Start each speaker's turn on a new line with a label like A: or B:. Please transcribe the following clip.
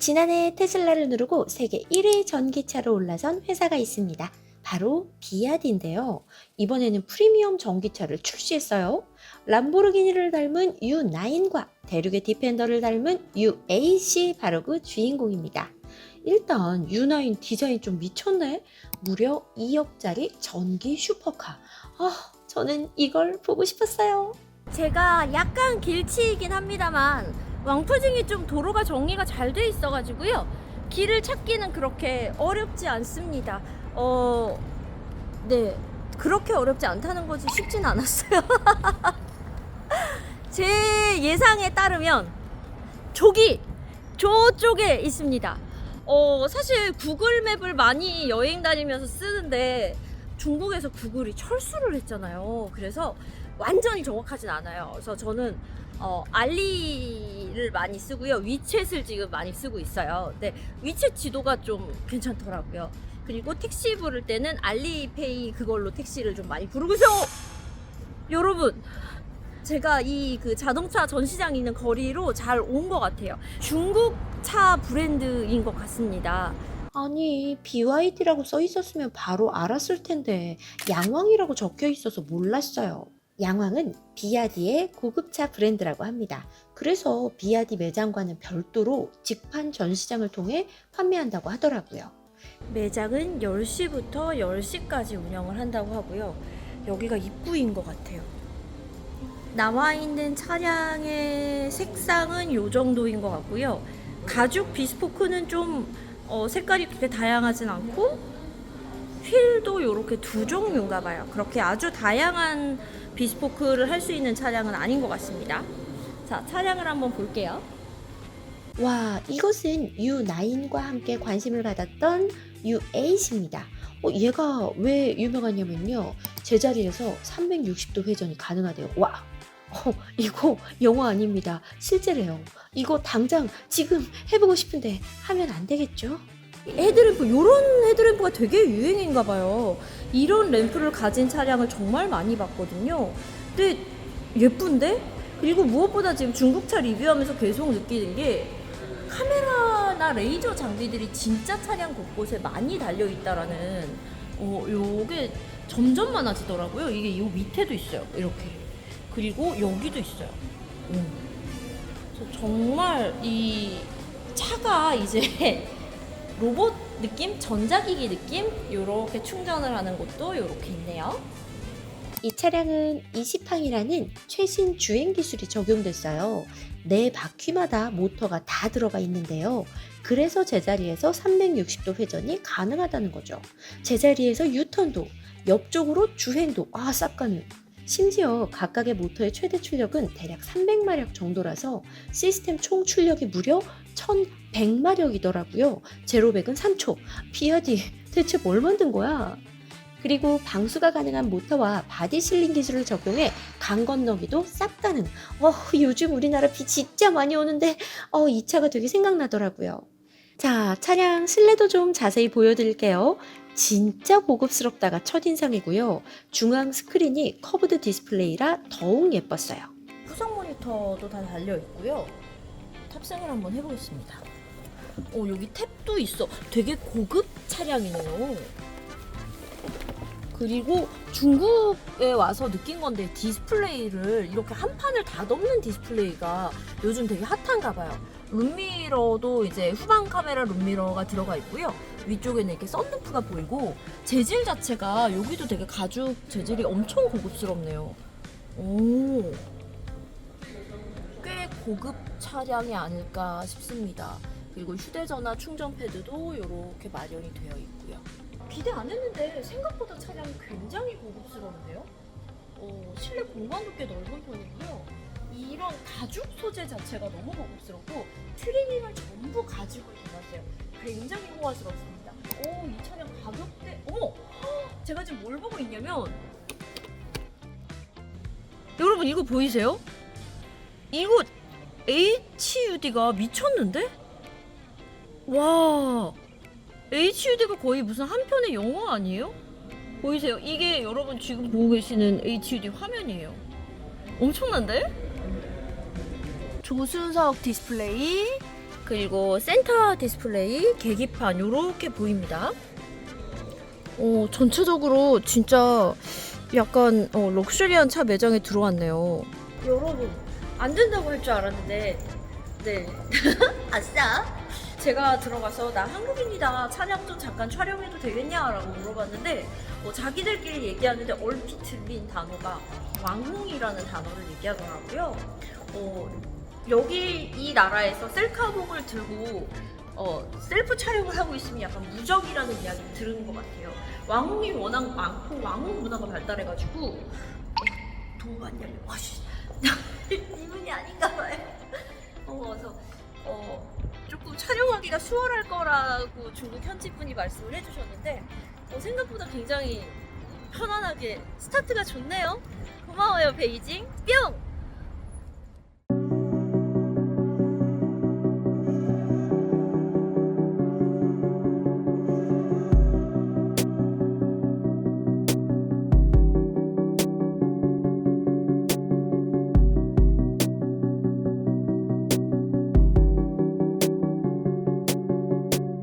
A: 지난해 테슬라를 누르고 세계 1위 전기차로 올라선 회사가 있습니다. 바로 비아디인데요. 이번에는 프리미엄 전기차를 출시했어요. 람보르기니를 닮은 U9과 대륙의 디펜더를 닮은 U8이 바로 그 주인공입니다. 일단 U9 디자인 좀 미쳤네. 무려 2억짜리 전기 슈퍼카. 아, 저는 이걸 보고 싶었어요.
B: 제가 약간 길치이긴 합니다만 왕푸징이 좀 도로가 정리가 잘 돼 있어가지고요 길을 찾기는 그렇게 어렵지 않습니다. 어, 네 그렇게 어렵지 않다는 거지 쉽진 않았어요. 제 예상에 따르면 저기 저쪽에 있습니다. 어, 사실 구글 맵을 많이 여행 다니면서 쓰는데 중국에서 구글이 철수를 했잖아요. 그래서 완전히 정확하진 않아요. 그래서 저는 어, 알리를 많이 쓰고요. 위챗을 지금 많이 쓰고 있어요. 근데 위챗 지도가 좀 괜찮더라고요. 그리고 택시 부를 때는 알리페이 그걸로 택시를 좀 많이 부르고 있어요. 여러분, 제가 이 그 자동차 전시장 있는 거리로 잘 온 것 같아요. 중국 차 브랜드인 것 같습니다.
A: 아니, BYD라고 써 있었으면 바로 알았을 텐데, 양왕이라고 적혀 있어서 몰랐어요. 양왕은 비아디의 고급차 브랜드라고 합니다. 그래서 비아디 매장과는 별도로 직판 전시장을 통해 판매한다고 하더라고요.
B: 매장은 10시부터 10시까지 운영을 한다고 하고요. 여기가 입구인 것 같아요. 나와 있는 차량의 색상은 이 정도인 것 같고요. 가죽 비스포크는 좀 어, 색깔이 그렇게 다양하진 않고 휠도 이렇게 두 종류인가 봐요. 그렇게 아주 다양한 비스포크를 할 수 있는 차량은 아닌 것 같습니다. 자, 차량을 한번 볼게요.
A: 와, 이것은 U9과 함께 관심을 받았던 U8입니다. 어, 얘가 왜 유명하냐면요. 제자리에서 360도 회전이 가능하대요. 와, 어, 이거 영화 아닙니다. 실제래요. 이거 당장 지금 해보고 싶은데 하면 안 되겠죠?
B: 헤드램프 이런 헤드램프가 되게 유행인가 봐요. 이런 램프를 가진 차량을 정말 많이 봤거든요. 근데 예쁜데? 그리고 무엇보다 지금 중국차 리뷰하면서 계속 느끼는 게 카메라나 레이저 장비들이 진짜 차량 곳곳에 많이 달려 있다라는 어 요게 점점 많아지더라고요. 이게 요 밑에도 있어요. 이렇게. 그리고 여기도 있어요. 음. 정말 이 차가 이제 로봇 느낌, 전자기기 느낌, 요렇게 충전을 하는 곳도 요렇게 있네요.
A: 이 차량은 이시팡이라는 최신 주행 기술이 적용됐어요. 네 바퀴마다 모터가 다 들어가 있는데요. 그래서 제자리에서 360도 회전이 가능하다는 거죠. 제자리에서 유턴도, 옆쪽으로 주행도, 아, 쌉 가능. 심지어 각각의 모터의 최대 출력은 대략 300마력 정도라서 시스템 총 출력이 무려 1100마력이더라고요. 제로백은 3초. 비아디, 대체 뭘 만든 거야? 그리고 방수가 가능한 모터와 바디 실링 기술을 적용해 강 건너기도 싹 가능. 어, 요즘 우리나라 비 진짜 많이 오는데 어, 이 차가 되게 생각나더라고요. 자, 차량 실내도 좀 자세히 보여드릴게요. 진짜 고급스럽다가 첫인상이고요. 중앙 스크린이 커브드 디스플레이라 더욱 예뻤어요.
B: 후성 모니터도 다 달려 있고요. 탑승을 한번 해보겠습니다. 어 여기 탭도 있어. 되게 고급 차량이네요. 그리고 중국에 와서 느낀 건데 디스플레이를 이렇게 한 판을 다 덮는 디스플레이가 요즘 되게 핫한가 봐요. 룸미러도 이제 후방 카메라 룸미러가 들어가 있고요. 위쪽에는 이렇게 썬루프가 보이고 재질 자체가 여기도 되게 가죽 재질이 엄청 고급스럽네요. 오. 꽤 고급 차량이 아닐까 싶습니다. 그리고 휴대전화 충전 패드도 이렇게 마련이 되어 있고요. 기대 안 했는데 생각보다 차량이 굉장히 고급스러운데요. 어, 실내 공간도 꽤 넓은 편이고요. 이런 가죽 소재 자체가 너무 고급스럽고 트리밍을 전부 가죽으로 달았어요. 굉장히 호화스럽습니다. 오, 이 차량 가격대, 어머! 헉, 제가 지금 뭘 보고 있냐면 여러분 이거 보이세요? 이거 HUD가 미쳤는데? 와 HUD가 거의 무슨 한 편의 영화 아니에요? 보이세요? 이게 여러분 지금 보고 계시는 HUD 화면이에요. 엄청난데? 조수석 디스플레이 그리고 센터 디스플레이, 계기판 요렇게 보입니다. 어, 전체적으로 진짜 약간 어, 럭셔리한 차 매장에 들어왔네요. 여러분 안 된다고 할 줄 알았는데 네 아싸 제가 들어가서 나 한국인이다 차량 좀 잠깐 촬영해도 되겠냐라고 물어봤는데 어, 자기들끼리 얘기하는데 얼핏 들린 단어가 왕홍이라는 단어를 얘기하더라고요. 어, 여기 이 나라에서 셀카봉을 들고 어, 셀프 촬영을 하고 있으면 약간 무적이라는 이야기를 들은 것 같아요. 왕홍이 워낙 많고 왕홍 문화가 발달해가지고 어, 도안 열려. 와씨 이분이 아닌가 봐요. 촬영하기가 수월할 거라고 중국 현지 분이 말씀을 해주셨는데 어, 생각보다 굉장히 편안하게 스타트가 좋네요. 고마워요 베이징 뿅.